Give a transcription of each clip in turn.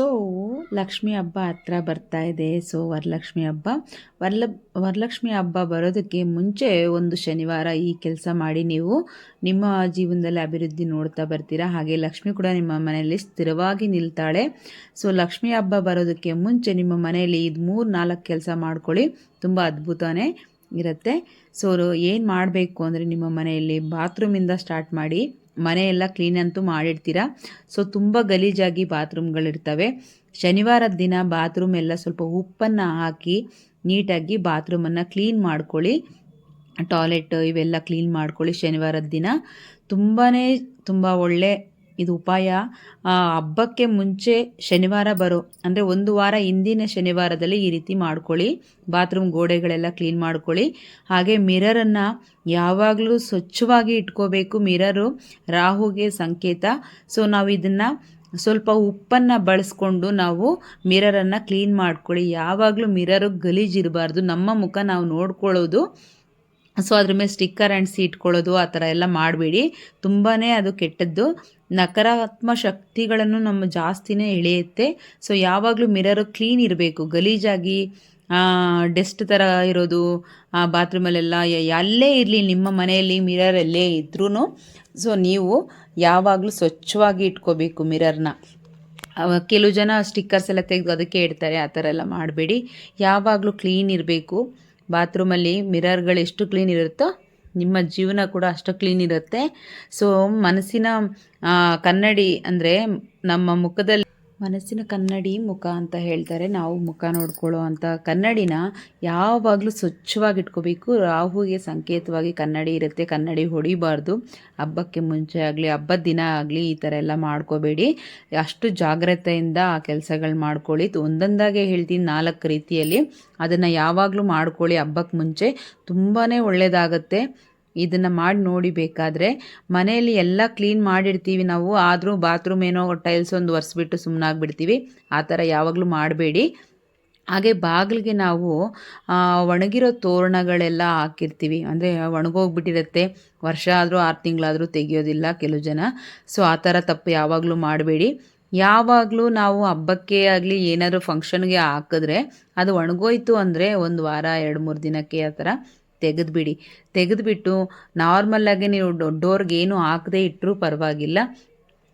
So Lakshmi ಹಬ್ಬ ಹತ್ರ ಬರ್ತಾ ಇದೆ. ಸೊ ವರಲಕ್ಷ್ಮಿ ಹಬ್ಬ. ವರಲ, ವರಲಕ್ಷ್ಮಿ ಹಬ್ಬ ಬರೋದಕ್ಕೆ ಮುಂಚೆ ಒಂದು ಶನಿವಾರ ಈ ಕೆಲಸ ಮಾಡಿ ನೀವು ನಿಮ್ಮ ಜೀವನದಲ್ಲಿ ಅಭಿವೃದ್ಧಿ ನೋಡ್ತಾ ಬರ್ತೀರಾ? ಹಾಗೆ ಲಕ್ಷ್ಮಿ ಕೂಡ ನಿಮ್ಮ ಮನೆಯಲ್ಲಿ ಸ್ಥಿರವಾಗಿ ನಿಲ್ತಾಳೆ. ಸೊ ಲಕ್ಷ್ಮಿ ಹಬ್ಬ ಬರೋದಕ್ಕೆ ಮುಂಚೆ ನಿಮ್ಮ ಮನೆಯಲ್ಲಿ ಇದು ಮೂರು ನಾಲ್ಕು ಕೆಲಸ ಮಾಡ್ಕೊಳ್ಳಿ. ತುಂಬ ಅದ್ಭುತನೇ ಇರುತ್ತೆ. ಸೊ ಏನು ಮಾಡಬೇಕು ಅಂದರೆ ನಿಮ್ಮ ಮನೆಯಲ್ಲಿ ಬಾತ್ರೂಮಿಂದ ಸ್ಟಾರ್ಟ್ ಮಾಡಿ ಮನೆಯೆಲ್ಲ ಕ್ಲೀನ್ ಅಂತೂ ಮಾಡಿರ್ತೀರ ಸೊ ತುಂಬ ಗಲೀಜಾಗಿ ಬಾತ್ರೂಮ್ಗಳಿರ್ತವೆ. ಶನಿವಾರದ ದಿನ ಬಾತ್ರೂಮ್ ಎಲ್ಲ ಸ್ವಲ್ಪ ಉಪ್ಪನ್ನು ಹಾಕಿ ನೀಟಾಗಿ ಬಾತ್ರೂಮನ್ನು ಕ್ಲೀನ್ ಮಾಡ್ಕೊಳ್ಳಿ. ಟಾಯ್ಲೆಟ್ ಇವೆಲ್ಲ ಕ್ಲೀನ್ ಮಾಡ್ಕೊಳ್ಳಿ ಶನಿವಾರದ ದಿನ. ತುಂಬಾ ತುಂಬ ಒಳ್ಳೆ ಇದು ಉಪಾಯ. ಹಬ್ಬಕ್ಕೆ ಮುಂಚೆ ಶನಿವಾರ ಬರೋ, ಅಂದರೆ ಒಂದು ವಾರ ಹಿಂದಿನ ಶನಿವಾರದಲ್ಲಿ ಈ ರೀತಿ ಮಾಡ್ಕೊಳ್ಳಿ. ಬಾತ್ರೂಮ್ ಗೋಡೆಗಳೆಲ್ಲ ಕ್ಲೀನ್ ಮಾಡ್ಕೊಳ್ಳಿ. ಹಾಗೆ ಮಿರರನ್ನು ಯಾವಾಗಲೂ ಸ್ವಚ್ಛವಾಗಿ ಇಟ್ಕೋಬೇಕು ಮಿರರು. ರಾಹುಗೆ ಸಂಕೇತ. ಸೊ ನಾವು ಇದನ್ನು ಸ್ವಲ್ಪ ಉಪ್ಪನ್ನು ಬಳಸ್ಕೊಂಡು ನಾವು ಮಿರರನ್ನು ಕ್ಲೀನ್ ಮಾಡ್ಕೊಳ್ಳಿ. ಯಾವಾಗಲೂ ಮಿರರು ಗಲೀಜಿರಬಾರ್ದು. ನಮ್ಮ ಮುಖ ನಾವು ನೋಡ್ಕೊಳ್ಳೋದು. ಸೊ ಅದ್ರ ಮೇಲೆ ಸ್ಟಿಕ್ಕರ್ ಅಂಟಿಸಿ ಇಟ್ಕೊಳ್ಳೋದು, ಆ ಥರ ಎಲ್ಲ ಮಾಡಬೇಡಿ. ತುಂಬಾ ಅದು ಕೆಟ್ಟದ್ದು. ನಕಾರಾತ್ಮಕ ಶಕ್ತಿಗಳನ್ನು ನಮ್ಮ ಜಾಸ್ತಿನೇ ಎಳೆಯುತ್ತೆ. ಸೊ ಯಾವಾಗಲೂ ಮಿರರು ಕ್ಲೀನ್ ಇರಬೇಕು. ಗಲೀಜಾಗಿ ಡೆಸ್ಟ್ ಥರ ಇರೋದು ಬಾತ್ರೂಮಲ್ಲೆಲ್ಲ ಅಲ್ಲೇ ಇರಲಿ, ನಿಮ್ಮ ಮನೆಯಲ್ಲಿ ಮಿರರ್ ಎಲ್ಲೇ ಇದ್ರೂ ಸೊ ನೀವು ಯಾವಾಗಲೂ ಸ್ವಚ್ಛವಾಗಿ ಇಟ್ಕೋಬೇಕು ಮಿರರ್ನ ಕೆಲವು ಜನ ಸ್ಟಿಕ್ಕರ್ಸ್ ಎಲ್ಲ ತೆಗೆದು ಅದಕ್ಕೆ ಇಡ್ತಾರೆ, ಆ ಥರ ಎಲ್ಲ ಮಾಡಬೇಡಿ. ಯಾವಾಗಲೂ ಕ್ಲೀನ್ ಇರಬೇಕು. ಬಾತ್ರೂಮಲ್ಲಿ ಮಿರರ್ಗಳು ಎಷ್ಟು ಕ್ಲೀನ್ ಇರುತ್ತೋ ನಿಮ್ಮ ಜೀವನ ಕೂಡ ಅಷ್ಟು ಕ್ಲೀನ್ ಇರುತ್ತೆ. ಸೊ ಮನಸ್ಸಿನ ಕನ್ನಡಿ ಅಂದರೆ ನಮ್ಮ ಮುಖದಲ್ಲಿ ಮನಸ್ಸಿನ ಕನ್ನಡಿ ಮುಖ ಅಂತ ಹೇಳ್ತಾರೆ. ನಾವು ಮುಖ ನೋಡ್ಕೊಳ್ಳೋ ಅಂಥ ಕನ್ನಡಿನ ಯಾವಾಗಲೂ ಸ್ವಚ್ಛವಾಗಿ ಇಟ್ಕೋಬೇಕು ರಾಹುಗೆ ಸಂಕೇತವಾಗಿ ಕನ್ನಡಿ ಇರುತ್ತೆ. ಕನ್ನಡಿ ಹೊಡಿಬಾರ್ದು. ಹಬ್ಬಕ್ಕೆ ಮುಂಚೆ ಆಗಲಿ, ಹಬ್ಬದ ದಿನ ಆಗಲಿ ಈ ಥರ ಎಲ್ಲ ಮಾಡ್ಕೋಬೇಡಿ. ಅಷ್ಟು ಜಾಗ್ರತೆಯಿಂದ ಆ ಕೆಲಸಗಳು ಮಾಡ್ಕೊಳ್ಳಿ. ಒಂದೊಂದಾಗೆ ಹೇಳ್ತೀನಿ, ನಾಲ್ಕು ರೀತಿಯಲ್ಲಿ. ಅದನ್ನು ಯಾವಾಗಲೂ ಮಾಡ್ಕೊಳ್ಳಿ. ಹಬ್ಬಕ್ಕೆ ಮುಂಚೆ ತುಂಬಾ ಒಳ್ಳೆಯದಾಗತ್ತೆ ಇದನ್ನು ಮಾಡಿ ನೋಡಿ ಬೇಕಾದರೆ ಮನೆಯಲ್ಲಿ ಎಲ್ಲ ಕ್ಲೀನ್ ಮಾಡಿರ್ತೀವಿ ನಾವು. ಆದರೂ ಬಾತ್ರೂಮ್ ಏನೋ ಟೈಲ್ಸ್ ಒಂದು ಒರೆಸ್ಬಿಟ್ಟು ಸುಮ್ಮನಾಗ್ಬಿಡ್ತೀವಿ ಆ ಥರ ಯಾವಾಗಲೂ ಮಾಡಬೇಡಿ. ಹಾಗೆ ಬಾಗಿಲಿಗೆ ನಾವು ಒಣಗಿರೋ ತೋರಣಗಳೆಲ್ಲ ಹಾಕಿರ್ತೀವಿ. ಅಂದರೆ ಒಣಗೋಗ್ಬಿಟ್ಟಿರುತ್ತೆ. ವರ್ಷ ಆದರೂ ಆರು ತಿಂಗಳಾದರೂ ತೆಗಿಯೋದಿಲ್ಲ ಕೆಲವು ಜನ. ಸೊ ಆ ಥರ ತಪ್ಪು ಯಾವಾಗಲೂ ಮಾಡಬೇಡಿ. ಯಾವಾಗಲೂ ನಾವು ಹಬ್ಬಕ್ಕೆ ಆಗಲಿ ಏನಾದರೂ ಫಂಕ್ಷನ್ಗೆ ಹಾಕಿದ್ರೆ ಅದು ಒಣಗೋಯ್ತು ಅಂದರೆ ಒಂದು ವಾರ, ಎರಡು ಮೂರು ದಿನಕ್ಕೆ ಆ ಥರ ತೆಗೆದುಬಿಡಿ. ತೆಗೆದುಬಿಟ್ಟು ನಾರ್ಮಲ್ಲಾಗಿ ನೀವು ಡೋರ್ಗೆ ಏನು ಹಾಕದೇ ಇಟ್ಟರೂ ಪರವಾಗಿಲ್ಲ.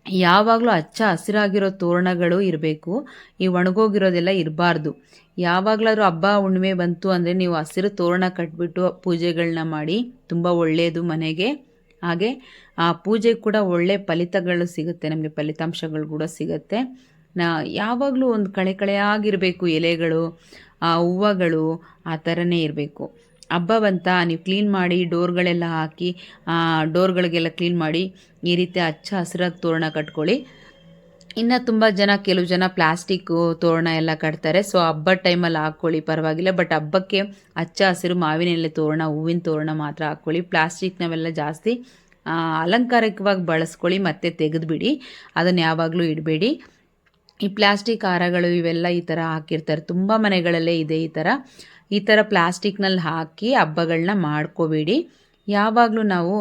ಯಾವಾಗಲೂ ಹಚ್ಚ ಹಸಿರಾಗಿರೋ ತೋರಣಗಳು ಇರಬೇಕು. ಈ ಒಣಗೋಗಿರೋದೆಲ್ಲ ಇರಬಾರ್ದು. ಯಾವಾಗಲಾದ್ರೂ ಹಬ್ಬ, ಹುಣ್ಣಿಮೆ ಬಂತು ಅಂದರೆ ನೀವು ಹಸಿರು ತೋರಣ ಕಟ್ಬಿಟ್ಟು ಪೂಜೆಗಳನ್ನ ಮಾಡಿ, ತುಂಬ ಒಳ್ಳೆಯದು ಮನೆಗೆ. ಹಾಗೆ, ಆ ಪೂಜೆ ಕೂಡ ಒಳ್ಳೆ ಫಲಿತಗಳು ಸಿಗುತ್ತೆ, ನಮಗೆ ಫಲಿತಾಂಶಗಳು ಕೂಡ ಸಿಗುತ್ತೆ. ನಾ, ಯಾವಾಗಲೂ ಒಂದು ಕಳೆ ಕಳೆಯಾಗಿರಬೇಕು ಎಲೆಗಳು, ಆ ಹೂವುಗಳು, ಆ ಥರನೇ ಇರಬೇಕು. ಹಬ್ಬ ಬಂತ, ನೀವು ಕ್ಲೀನ್ ಮಾಡಿ ಡೋರ್ಗಳೆಲ್ಲ ಹಾಕಿ ಡೋರ್ಗಳಿಗೆಲ್ಲ ಕ್ಲೀನ್ ಮಾಡಿ ಈ ರೀತಿ ಹಚ್ಚ ಹಸಿರಾಗಿ ತೋರಣ ಕಟ್ಕೊಳ್ಳಿ. ಇನ್ನು ತುಂಬ ಜನ, ಕೆಲವು ಜನ ಪ್ಲಾಸ್ಟಿಕ್ಕು ತೋರಣ ಎಲ್ಲ ಕಟ್ತಾರೆ. ಸೊ ಹಬ್ಬದ ಟೈಮಲ್ಲಿ ಹಾಕ್ಕೊಳ್ಳಿ, ಪರವಾಗಿಲ್ಲ. ಬಟ್ ಹಬ್ಬಕ್ಕೆ ಹಚ್ಚ ಹಸಿರು ಮಾವಿನ ಎಲೆ ತೋರಣ, ಹೂವಿನ ತೋರಣ ಮಾತ್ರ ಹಾಕ್ಕೊಳ್ಳಿ. ಪ್ಲಾಸ್ಟಿಕ್ನವೆಲ್ಲ ಜಾಸ್ತಿ ಅಲಂಕಾರಿಕವಾಗಿ ಬಳಸ್ಕೊಳ್ಳಿ, ಮತ್ತೆ ತೆಗೆದುಬಿಡಿ. ಅದನ್ನು ಯಾವಾಗಲೂ ಇಡಬೇಡಿ. ಈ ಪ್ಲಾಸ್ಟಿಕ್ ಹಾರಗಳು ಇವೆಲ್ಲ ಈ ಥರ ಹಾಕಿರ್ತಾರೆ. ತುಂಬ ಮನೆಗಳಲ್ಲೇ ಇದೆ ಈ ಥರ ಈ ಥರ ಪ್ಲಾಸ್ಟಿಕ್ನಲ್ಲಿ ಹಾಕಿ ಹಬ್ಬಗಳನ್ನ ಮಾಡ್ಕೋಬೇಡಿ. ಯಾವಾಗಲೂ ನಾವು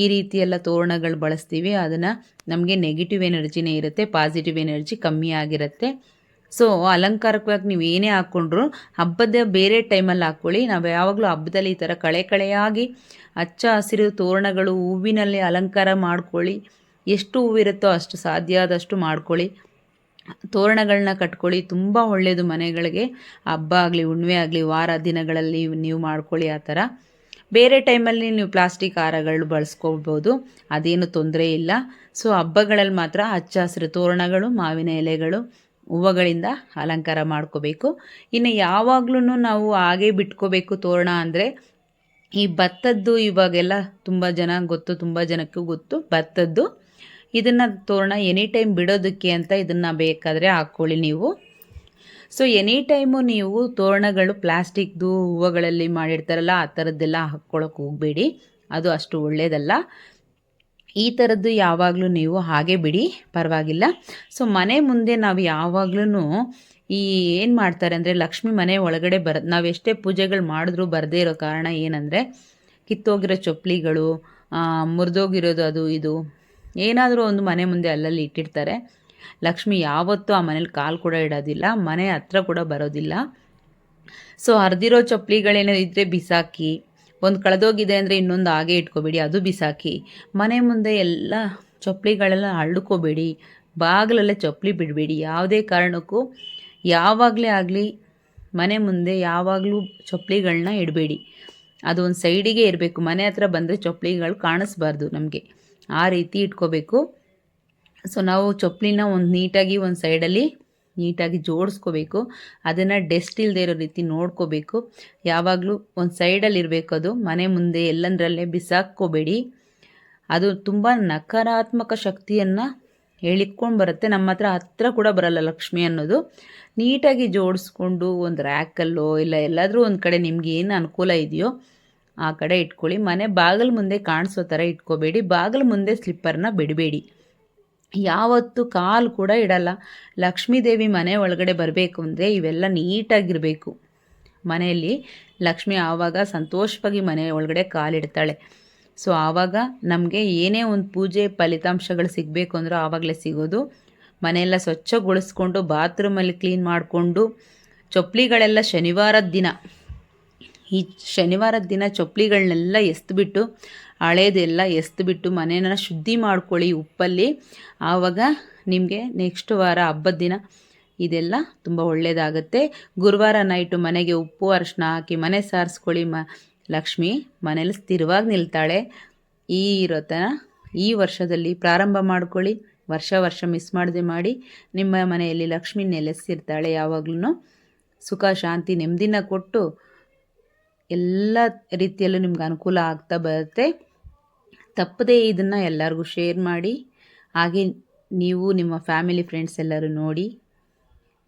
ಈ ರೀತಿ ಎಲ್ಲ ತೋರಣಗಳು ಬಳಸ್ತೀವಿ, ಅದನ್ನು ನಮಗೆ ನೆಗೆಟಿವ್ ಎನರ್ಜಿನೇ ಇರುತ್ತೆ ಪಾಸಿಟಿವ್ ಎನರ್ಜಿ ಕಮ್ಮಿ ಆಗಿರುತ್ತೆ. ಸೊ ಅಲಂಕಾರಕವಾಗಿ ನೀವು ಏನೇ ಹಾಕ್ಕೊಂಡ್ರು ಹಬ್ಬದ ಬೇರೆ ಟೈಮಲ್ಲಿ ಹಾಕ್ಕೊಳ್ಳಿ ನಾವು ಯಾವಾಗಲೂ ಹಬ್ಬದಲ್ಲಿ ಈ ಥರ ಕಳೆ ಕಳೆಯಾಗಿ ಹಚ್ಚ ಹಸಿರು ತೋರಣಗಳು ಹೂವಿನಲ್ಲಿ ಅಲಂಕಾರ ಮಾಡ್ಕೊಳ್ಳಿ. ಎಷ್ಟು ಹೂವಿರುತ್ತೋ ಅಷ್ಟು ಸಾಧ್ಯ ಆದಷ್ಟು ಮಾಡ್ಕೊಳ್ಳಿ. ತೋರಣಗಳನ್ನ ಕಟ್ಕೊಳ್ಳಿ, ತುಂಬ ಒಳ್ಳೆಯದು ಮನೆಗಳಿಗೆ. ಹಬ್ಬ ಆಗಲಿ, ಹುಣ್ಣಿಮೆ ಆಗಲಿ, ವಾರ ದಿನಗಳಲ್ಲಿ ನೀವು ಮಾಡ್ಕೊಳ್ಳಿ ಆ ಥರ. ಬೇರೆ ಟೈಮಲ್ಲಿ ನೀವು ಪ್ಲಾಸ್ಟಿಕ್ ಹಾರಗಳು ಬಳಸ್ಕೋಬೋದು ಅದೇನು ತೊಂದರೆ ಇಲ್ಲ. ಸೊ, ಹಬ್ಬಗಳಲ್ಲಿ ಮಾತ್ರ ಹಚ್ಚ ಹಸಿರು ತೋರಣಗಳು, ಮಾವಿನ ಎಲೆಗಳು, ಹೂವುಗಳಿಂದ ಅಲಂಕಾರ ಮಾಡ್ಕೋಬೇಕು. ಇನ್ನು ಯಾವಾಗಲೂ ನಾವು ಹಾಗೆ ಬಿಟ್ಕೋಬೇಕು ತೋರಣ ಅಂದರೆ, ಈ ಭತ್ತದ್ದು ಇವಾಗೆಲ್ಲ ತುಂಬ ಜನ ಗೊತ್ತು, ತುಂಬ ಜನಕ್ಕೂ ಗೊತ್ತು, ಭತ್ತದ್ದು ಇದನ್ನು ತೋರಣ ಎನಿ ಟೈಮ್ ಬಿಡೋದಕ್ಕೆ ಅಂತ ಇದನ್ನು ಬೇಕಾದರೆ ಹಾಕ್ಕೊಳ್ಳಿ ನೀವು. ಸೊ ಎನಿ ಟೈಮು ನೀವು ತೋರಣಗಳು ಪ್ಲಾಸ್ಟಿಕ್ದು ಹೂವುಗಳಲ್ಲಿ ಮಾಡಿರ್ತಾರಲ್ಲ, ಆ ಥರದ್ದೆಲ್ಲ ಹಾಕ್ಕೊಳಕ್ಕೆ ಹೋಗಬೇಡಿ. ಅದು ಅಷ್ಟು ಒಳ್ಳೆಯದಲ್ಲ ಈ ಥರದ್ದು ಯಾವಾಗಲೂ ನೀವು ಹಾಗೆ ಬಿಡಿ, ಪರವಾಗಿಲ್ಲ. ಸೊ ಮನೆ ಮುಂದೆ ನಾವು ಯಾವಾಗ್ಲೂ ಈ ಏನು ಮಾಡ್ತಾರೆ ಅಂದರೆ, ಲಕ್ಷ್ಮಿ ಮನೆ ಒಳಗಡೆ ಬರ, ನಾವು ಎಷ್ಟೇ ಪೂಜೆಗಳು ಮಾಡಿದ್ರೂ ಬರದೇ ಇರೋ ಕಾರಣ ಏನಂದರೆ, ಕಿತ್ತೋಗಿರೋ ಚೊಪ್ಲಿಗಳು ಮುರಿದೋಗಿರೋದು ಅದು ಇದು ಏನಾದರೂ ಒಂದು ಮನೆ ಮುಂದೆ ಅಲ್ಲಲ್ಲಿ ಇಟ್ಟಿರ್ತಾರೆ. ಲಕ್ಷ್ಮಿ ಯಾವತ್ತೂ ಆ ಮನೇಲಿ ಕಾಲು ಕೂಡ ಇಡೋದಿಲ್ಲ, ಮನೆ ಹತ್ರ ಕೂಡ ಬರೋದಿಲ್ಲ. ಸೊ ಹರಿದಿರೋ ಚಪ್ಪಲಿಗಳೇನೋ ಇದ್ದರೆ ಬಿಸಾಕಿ, ಒಂದು ಕಳೆದೋಗಿದೆ ಅಂದರೆ ಇನ್ನೊಂದು ಹಾಗೆ ಇಟ್ಕೋಬೇಡಿ, ಅದು ಬಿಸಾಕಿ. ಮನೆ ಮುಂದೆ ಎಲ್ಲ ಚಪ್ಪಲಿಗಳೆಲ್ಲ ಅಳ್ಕೋಬೇಡಿ, ಬಾಗಿಲಲ್ಲೇ ಚಪ್ಪಲಿ ಬಿಡಬೇಡಿ. ಯಾವುದೇ ಕಾರಣಕ್ಕೂ ಯಾವಾಗಲೇ ಆಗಲಿ ಮನೆ ಮುಂದೆ ಯಾವಾಗಲೂ ಚಪ್ಪಲಿಗಳನ್ನ ಇಡಬೇಡಿ. ಅದು ಒಂದು ಸೈಡಿಗೆ ಇರಬೇಕು. ಮನೆ ಹತ್ರ ಬಂದರೆ ಚಪ್ಪಲಿಗಳು ಕಾಣಿಸ್ಬಾರ್ದು ನಮಗೆ. ಆ ರೀತಿ ಇಟ್ಕೋಬೇಕು. ಸೊ ನಾವು ಚಪ್ಪಲಿನ ಒಂದು ನೀಟಾಗಿ ಒಂದು ಸೈಡಲ್ಲಿ ನೀಟಾಗಿ ಜೋಡಿಸ್ಕೋಬೇಕು. ಅದನ್ನು ಡೆಸ್ಟ್ ಇಲ್ಲದೆ ಇರೋ ರೀತಿ ನೋಡ್ಕೋಬೇಕು. ಯಾವಾಗಲೂ ಒಂದು ಸೈಡಲ್ಲಿ ಇರಬೇಕು ಅದು. ಮನೆ ಮುಂದೆ ಎಲ್ಲಂದ್ರಲ್ಲೇ ಬಿಸಾಕ್ಕೋಬೇಡಿ. ಅದು ತುಂಬ ನಕಾರಾತ್ಮಕ ಶಕ್ತಿಯನ್ನು ಹೇಳಿಕೊಂಡು ಬರುತ್ತೆ. ನಮ್ಮ ಹತ್ರ ಹತ್ರ ಕೂಡ ಬರಲ್ಲ ಲಕ್ಷ್ಮಿ ಅನ್ನೋದು. ನೀಟಾಗಿ ಜೋಡಿಸ್ಕೊಂಡು ಒಂದು ರ್ಯಾಕಲ್ಲೋ ಇಲ್ಲ ಎಲ್ಲಾದರೂ ಒಂದು ಕಡೆ ನಿಮ್ಗೆ ಏನು ಅನುಕೂಲ ಇದೆಯೋ ಆ ಕಡೆ ಇಟ್ಕೊಳ್ಳಿ. ಮನೆ ಬಾಗಿಲು ಮುಂದೆ ಕಾಣಿಸೋ ಥರ ಇಟ್ಕೋಬೇಡಿ. ಬಾಗಿಲು ಮುಂದೆ ಸ್ಲಿಪ್ಪರ್ನ ಬಿಡಬೇಡಿ. ಯಾವತ್ತು ಕಾಲು ಕೂಡ ಇಡಲ್ಲ. ಲಕ್ಷ್ಮೀದೇವಿ ಮನೆ ಒಳಗಡೆ ಬರಬೇಕು ಅಂದರೆ ಇವೆಲ್ಲ ನೀಟಾಗಿರಬೇಕು. ಮನೆಯಲ್ಲಿ ಲಕ್ಷ್ಮಿ ಆವಾಗ ಸಂತೋಷವಾಗಿ ಮನೆ ಒಳಗಡೆ ಕಾಲಿಡ್ತಾಳೆ ಸೊ, ಆವಾಗ ನಮಗೆ ಏನೇ ಒಂದು ಪೂಜೆ ಫಲಿತಾಂಶಗಳು ಸಿಗಬೇಕು ಅಂದರೂ ಆವಾಗಲೇ ಸಿಗೋದು. ಮನೆಯೆಲ್ಲ ಸ್ವಚ್ಛಗೊಳಿಸ್ಕೊಂಡು, ಬಾತ್ರೂಮಲ್ಲಿ ಕ್ಲೀನ್ ಮಾಡಿಕೊಂಡು, ಚಪ್ಪಲಿಗಳೆಲ್ಲ ಶನಿವಾರದ ದಿನ. ಈ ಶನಿವಾರದ ದಿನ ಚಪ್ಪಲಿಗಳನ್ನೆಲ್ಲ ಎಸ್ದುಬಿಟ್ಟು ಹಳೇದೆಲ್ಲ ಎಸ್ದುಬಿಟ್ಟು ಮನೇನ ಶುದ್ಧಿ ಮಾಡ್ಕೊಳ್ಳಿ ಉಪ್ಪಲ್ಲಿ. ಆವಾಗ ನಿಮಗೆ ನೆಕ್ಸ್ಟ್ ವಾರ ಹಬ್ಬದ ದಿನ. ಇದೆಲ್ಲ ತುಂಬ ಒಳ್ಳೆಯದಾಗುತ್ತೆ ಗುರುವಾರ ನೈಟು ಮನೆಗೆ ಉಪ್ಪು ಅರಿಶಿನ ಹಾಕಿ ಮನೆ ಸಾರಿಸ್ಕೊಳ್ಳಿ ಮ, ಲಕ್ಷ್ಮಿ. ಮನೇಲಿ ಸ್ಥಿರವಾಗಿ ನಿಲ್ತಾಳೆ. ಈ ವ್ರತನ ಈ ವರ್ಷದಲ್ಲಿ ಪ್ರಾರಂಭ ಮಾಡ್ಕೊಳ್ಳಿ. ವರ್ಷ ವರ್ಷ ಮಿಸ್ ಮಾಡದೆ ಮಾಡಿ. ನಿಮ್ಮ ಮನೆಯಲ್ಲಿ ಲಕ್ಷ್ಮಿ ನೆಲೆಸಿರ್ತಾಳೆ ಯಾವಾಗಲೂ ಸುಖ, ಶಾಂತಿ, ನೆಮ್ಮದಿನ ಕೊಟ್ಟು ಎಲ್ಲ ರೀತಿಯಲ್ಲೂ ನಿಮ್ಗೆ ಅನುಕೂಲ ಆಗ್ತಾ ಬರುತ್ತೆ. ತಪ್ಪದೇ ಇದನ್ನು ಎಲ್ಲರಿಗೂ ಶೇರ್ ಮಾಡಿ. ಹಾಗೆ ನೀವು ನಿಮ್ಮ ಫ್ಯಾಮಿಲಿ ಫ್ರೆಂಡ್ಸ್ ಎಲ್ಲರೂ ನೋಡಿ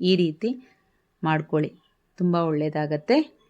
ಈ ರೀತಿ ಮಾಡ್ಕೊಳ್ಳಿ. ತುಂಬ ಒಳ್ಳೆಯದಾಗತ್ತೆ